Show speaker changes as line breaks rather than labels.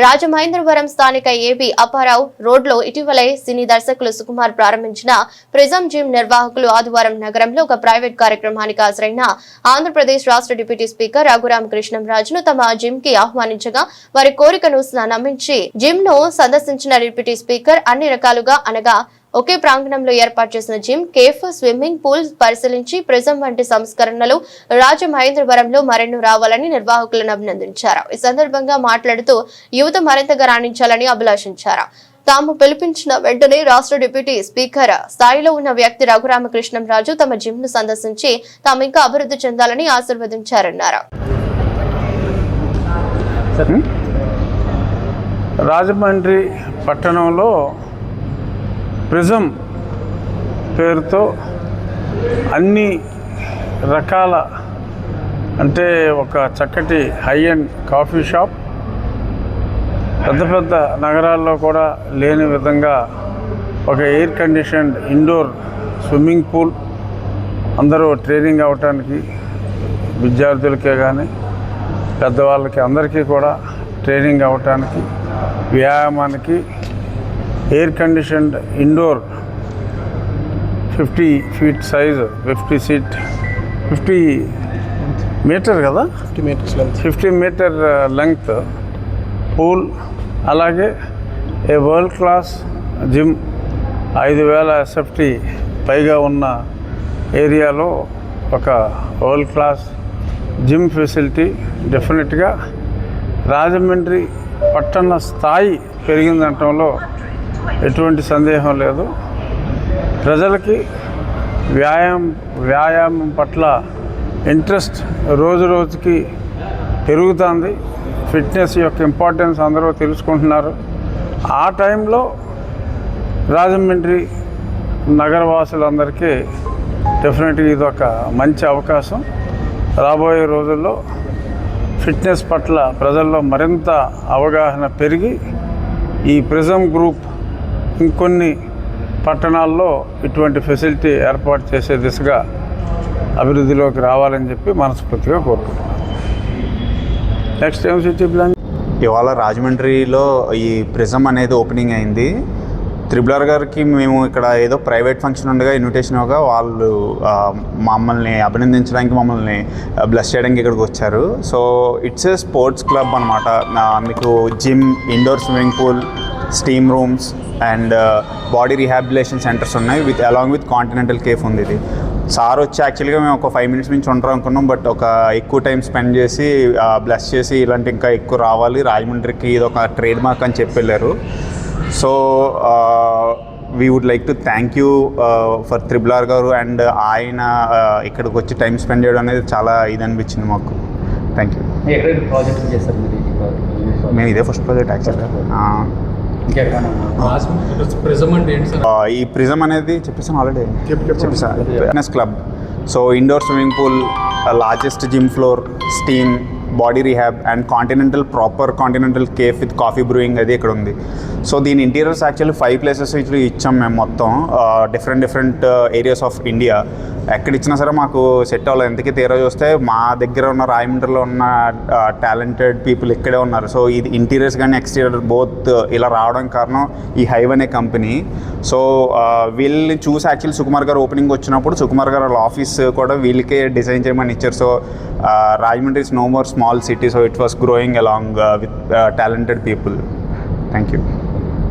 రాజమహేంద్రవరం స్థానిక ఏబీ అప్పారావు రోడ్లో ఇటీవలే సినీ దర్శకులు సుకుమార్ ప్రారంభించిన ప్రిజం జిమ్ నిర్వాహకులు ఆదివారం నగరంలో ఒక ప్రైవేట్ కార్యక్రమానికి హాజరైన ఆంధ్రప్రదేశ్ రాష్ట్ర డిప్యూటీ స్పీకర్ రఘురామ కృష్ణంరాజును తమ జిమ్కి ఆహ్వానించగా వారి కోరికను నమ్మించి జిమ్ను సందర్శించిన డిప్యూటీ స్పీకర్ అన్ని రకాలుగా అనగా ఒకే ప్రాంగణంలో ఏర్పాటు చేసిన జిమ్ కేఫ్ స్విమ్మింగ్ పూల్ పరిశీలించి ప్రిజం వంటి సంస్కరణలు రాజమహేంద్రవరంలో మరెన్నో రావాలని నిర్వాహకులను అభినందించారు. ఈ సందర్భంగా మాట్లాడుతూ యువత మరింతగా రాణించాలని అభిలాషించారు. తాము పిలిపించిన వెంటనే రాష్ట్ర డిప్యూటీ స్పీకర్ స్థాయిలో ఉన్న వ్యక్తి రఘురామకృష్ణంరాజు తమ జిమ్ను సందర్శించి తాము ఇంకా అభివృద్ధి చెందాలని ఆశీర్వదించారన్నారు.
రాజమండ్రి పట్టణంలో ప్రిజం పేరుతో అన్ని రకాల అంటే ఒక చక్కటి హై అండ్ కాఫీ షాప్ పెద్ద పెద్ద నగరాల్లో కూడా లేని విధంగా ఒక air conditioned indoor swimming pool అందరూ ట్రైనింగ్ అవ్వటానికి విద్యార్థులకే కానీ పెద్దవాళ్ళకి అందరికీ కూడా ట్రైనింగ్ అవ్వటానికి వ్యాయామానికి air conditioned indoor fifty feet size fifty seat fifty metre కదా?
Fifty metres length
fifty metre length pool అలాగే ఏ వరల్డ్ క్లాస్ జిమ్ ఐదు వేల ఎస్ఎఫ్టీ పైగా ఉన్న ఏరియాలో ఒక వరల్డ్ క్లాస్ జిమ్ ఫెసిలిటీ డెఫినెట్గా రాజమండ్రి పట్టణ స్థాయి పెరిగిందనటంలో ఎటువంటి సందేహం లేదు. ప్రజలకి వ్యాయామం వ్యాయామం పట్ల ఇంట్రెస్ట్ రోజు రోజుకి పెరుగుతుంది. ఫిట్నెస్ యొక్క ఇంపార్టెన్స్ అందరూ తెలుసుకుంటున్నారు. ఆ టైంలో రాజమండ్రి నగరవాసులందరికీ డెఫినెట్గా ఇది ఒక మంచి అవకాశం. రాబోయే రోజుల్లో ఫిట్నెస్ పట్ల ప్రజల్లో మరింత అవగాహన పెరిగి ఈ ప్రిజం గ్రూప్ ఇంకొన్ని పట్టణాల్లో ఇటువంటి ఫెసిలిటీ ఏర్పాటు చేసే దిశగా అభివృద్ధిలోకి రావాలని చెప్పి మనస్ఫూర్తిగా కోరుకుంటున్నాను నెక్స్ట్ ఏం సిటీ ప్లాన్?
ఇవాళ రాజమండ్రిలో ఈ ప్రిజం అనేది ఓపెనింగ్ అయింది. త్రిబులర్ గారికి మేము ఇక్కడ ఏదో ప్రైవేట్ ఫంక్షన్ ఉండగా ఇన్విటేషన్ ఇవ్వగా వాళ్ళు మమ్మల్ని అభినందించడానికి మమ్మల్ని బ్లెస్ చేయడానికి ఇక్కడికి వచ్చారు. So it's a sports club అనమాట మీకు gym indoor swimming pool steam rooms and body rehabilitation centres ఉన్నాయి with along with continental cafe ఉంది ఇది. సార్ వచ్చి యాక్చువల్గా మేము ఒక ఫైవ్ మినిట్స్ నుంచి ఉంటాం అనుకున్నాం బట్ ఒక ఎక్కువ టైం స్పెండ్ చేసి బ్లెస్ చేసి ఇలాంటి ఇంకా ఎక్కువ రావాలి. రాజమండ్రికి ఇది ఒక ట్రేడ్ మార్క్ అని చెప్పి వెళ్ళారు. So we would like to thank you for త్రిబులార్ గారు అండ్ ఆయన uh, ఇక్కడికి వచ్చి టైం స్పెండ్ చేయడం అనేది చాలా ఇది అనిపించింది మాకు. Thank you
project?
మేము ఇదే ఫస్ట్ ప్రాజెక్ట్ యాక్చువల్గా ఈ ప్రిజం అనేది చెప్పేసాను already fitness club so indoor swimming pool largest gym floor steam body rehab and continental proper continental cafe with coffee brewing అది ఇక్కడ ఉంది. సో దీని ఇంటీరియర్స్ యాక్చువల్లీ ఫైవ్ ప్లేసెస్ ఇట్లా ఇచ్చాం మేము మొత్తం. Different different areas of India ఎక్కడ ఇచ్చినా సరే మాకు సెట్ అవ్వలేదు. ఎందుకే తీరా చూస్తే మా దగ్గర ఉన్న రాయమండ్రిలో ఉన్న టాలెంటెడ్ పీపుల్ ఇక్కడే ఉన్నారు. సో ఇది ఇంటీరియర్స్ కానీ ఎక్స్టీరియర్ బోత్ ఇలా రావడం కారణం ఈ హైవ్ అనే కంపెనీ సో వీళ్ళని చూసి యాక్చువల్లీ సుకుమార్ గారు ఓపెనింగ్ వచ్చినప్పుడు సుకుమార్ గారు వాళ్ళ ఆఫీస్ కూడా వీళ్ళకే డిజైన్ చేయమని ఇచ్చారు. So Rajahmundry is no more small city so it was growing along with talented people thank you